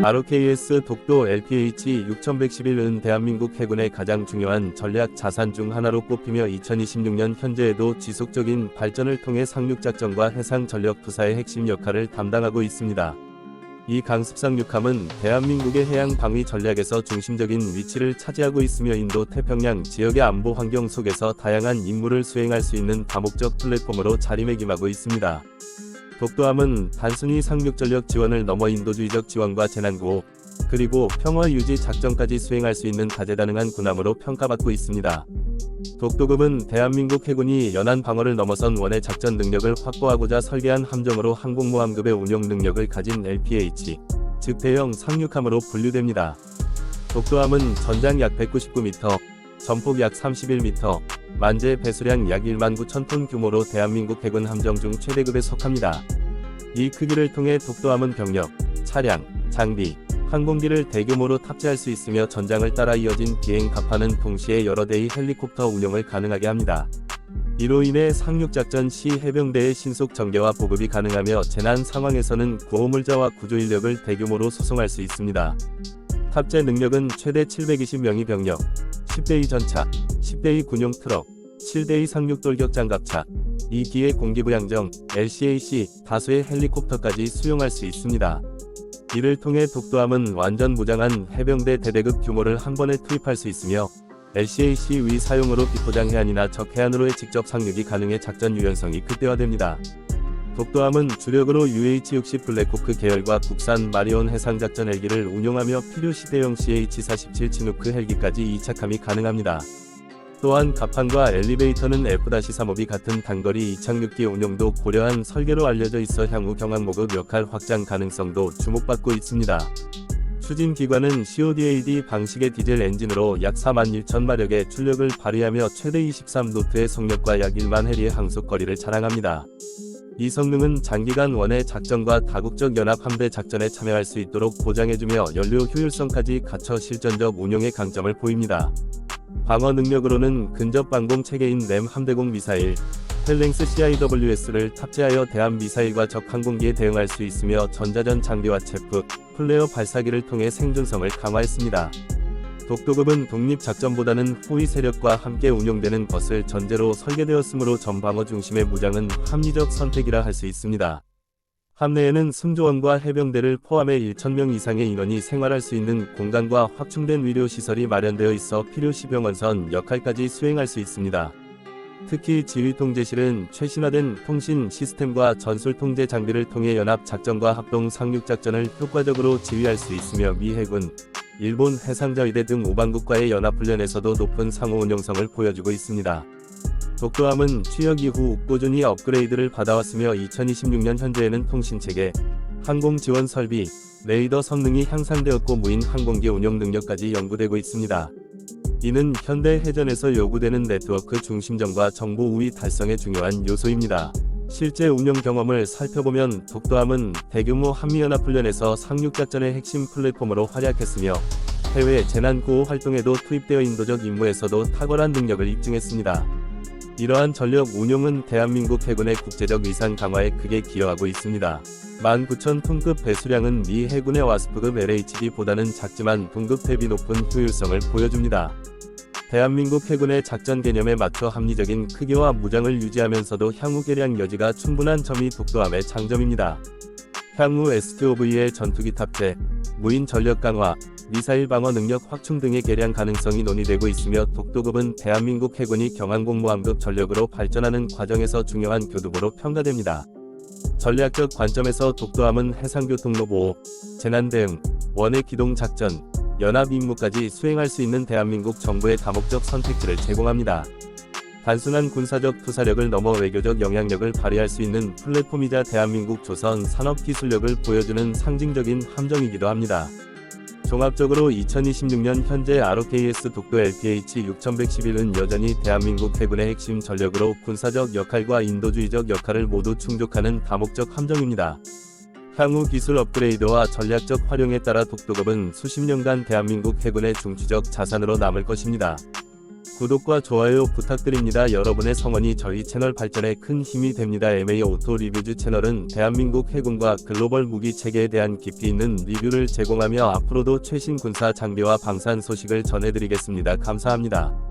ROKS 독도 LPH 6111은 대한민국 해군의 가장 중요한 전략 자산 중 하나로 꼽히며 2026년 현재에도 지속적인 발전을 통해 상륙작전과 해상 전력 투사의 핵심 역할을 담당하고 있습니다. 이 강습상륙함은 대한민국의 해양 방위 전략에서 중심적인 위치를 차지하고 있으며 인도 태평양 지역의 안보 환경 속에서 다양한 임무를 수행할 수 있는 다목적 플랫폼으로 자리매김하고 있습니다. 독도함은 단순히 상륙전력 지원을 넘어 인도주의적 지원과 재난구호, 그리고 평화 유지 작전까지 수행할 수 있는 다재다능한 군함으로 평가받고 있습니다. 독도급은 대한민국 해군이 연안 방어를 넘어선 원의 작전 능력을 확보하고자 설계한 함정으로 항공모함급의 운용 능력을 가진 LPH, 즉 대형 상륙함으로 분류됩니다. 독도함은 전장 약 199m, 전폭 약 31m, 만재 배수량 약 1만 9천 톤 규모로 대한민국 해군 함정 중 최대급에 속합니다. 이 크기를 통해 독도함은 병력, 차량, 장비, 항공기를 대규모로 탑재할 수 있으며 전장을 따라 이어진 비행 갑판은 동시에 여러 대의 헬리콥터 운용을 가능하게 합니다. 이로 인해 상륙작전 시 해병대의 신속 전개와 보급이 가능하며 재난 상황에서는 구호물자와 구조인력을 대규모로 수송할 수 있습니다. 탑재 능력은 최대 720명의 병력, 10대의 전차, 10대의 군용 트럭, 7대의 상륙 돌격 장갑차, 2기의 공기부양정, LCAC, 다수의 헬리콥터까지 수용할 수 있습니다. 이를 통해 독도함은 완전 무장한 해병대 대대급 규모를 한 번에 투입할 수 있으며 LCAC 위 사용으로 비포장 해안이나 적 해안으로의 직접 상륙이 가능해 작전 유연성이 극대화됩니다. 독도함은 주력으로 UH-60 블랙호크 계열과 국산 마리온 해상작전 헬기를 운용하며 필요시 대형 CH-47 치누크 헬기까지 이착함이 가능합니다. 또한 갑판과 엘리베이터는 F-35B 같은 단거리 이착륙기 운용도 고려한 설계로 알려져 있어 향후 경항모급 역할 확장 가능성도 주목받고 있습니다. 추진 기관은 CODAD 방식의 디젤 엔진으로 약 4만 1천 마력의 출력을 발휘하며 최대 23노트의 속력과 약 1만 해리의 항속거리를 자랑합니다. 이 성능은 장기간 원의 작전과 다국적 연합 함대 작전에 참여할 수 있도록 보장해주며 연료 효율성까지 갖춰 실전적 운용의 강점을 보입니다. 방어 능력으로는 근접 방공 체계인 램 함대공 미사일, 펠랭스 CIWS를 탑재하여 대한 미사일과 적 항공기에 대응할 수 있으며 전자전 장비와 체프, 플레어 발사기를 통해 생존성을 강화했습니다. 독도급은 독립작전보다는 호위 세력과 함께 운용되는 것을 전제로 설계되었으므로 전방어 중심의 무장은 합리적 선택이라 할 수 있습니다. 함내에는 승조원과 해병대를 포함해 1,000명 이상의 인원이 생활할 수 있는 공간과 확충된 위료시설이 마련되어 있어 필요시 병원선 역할까지 수행할 수 있습니다. 특히 지휘통제실은 최신화된 통신 시스템과 전술통제 장비를 통해 연합 작전과 합동 상륙 작전을 효과적으로 지휘할 수 있으며 미 해군, 일본 해상자위대 등 우방국과의 연합훈련에서도 높은 상호 운용성을 보여주고 있습니다. 독도함은 취역 이후 꾸준히 업그레이드를 받아왔으며 2026년 현재에는 통신체계, 항공 지원 설비, 레이더 성능이 향상되었고 무인 항공기 운용 능력까지 연구되고 있습니다. 이는 현대 해전에서 요구되는 네트워크 중심점과 정보 우위 달성의 중요한 요소입니다. 실제 운영 경험을 살펴보면 독도함은 대규모 한미연합훈련에서 상륙작전의 핵심 플랫폼으로 활약했으며 해외 재난구호 활동에도 투입되어 인도적 임무에서도 탁월한 능력을 입증했습니다. 이러한 전력 운용은 대한민국 해군의 국제적 위상 강화에 크게 기여하고 있습니다. 19,000톤급 배수량은 미 해군의 와스프급 LHD보다는 작지만 동급 대비 높은 효율성을 보여줍니다. 대한민국 해군의 작전 개념에 맞춰 합리적인 크기와 무장을 유지하면서도 향후 개량 여지가 충분한 점이 독도함의 장점입니다. 향후 STOV의 전투기 탑재, 무인 전력 강화, 미사일 방어 능력 확충 등의 개량 가능성이 논의되고 있으며 독도급은 대한민국 해군이 경항공모함급 전력으로 발전하는 과정에서 중요한 교두보로 평가됩니다. 전략적 관점에서 독도함은 해상교통로 보호, 재난 대응, 원해 기동 작전, 연합 임무까지 수행할 수 있는 대한민국 정부의 다목적 선택지를 제공합니다. 단순한 군사적 투사력을 넘어 외교적 영향력을 발휘할 수 있는 플랫폼이자 대한민국 조선 산업 기술력을 보여주는 상징적인 함정이기도 합니다. 종합적으로 2026년 현재 ROKS 독도 LPH 6111은 여전히 대한민국 해군의 핵심 전력으로 군사적 역할과 인도주의적 역할을 모두 충족하는 다목적 함정입니다. 향후 기술 업그레이드와 전략적 활용에 따라 독도급은 수십 년간 대한민국 해군의 중추적 자산으로 남을 것입니다. 구독과 좋아요 부탁드립니다. 여러분의 성원이 저희 채널 발전에 큰 힘이 됩니다. MA 오토 리뷰즈 채널은 대한민국 해군과 글로벌 무기 체계에 대한 깊이 있는 리뷰를 제공하며 앞으로도 최신 군사 장비와 방산 소식을 전해드리겠습니다. 감사합니다.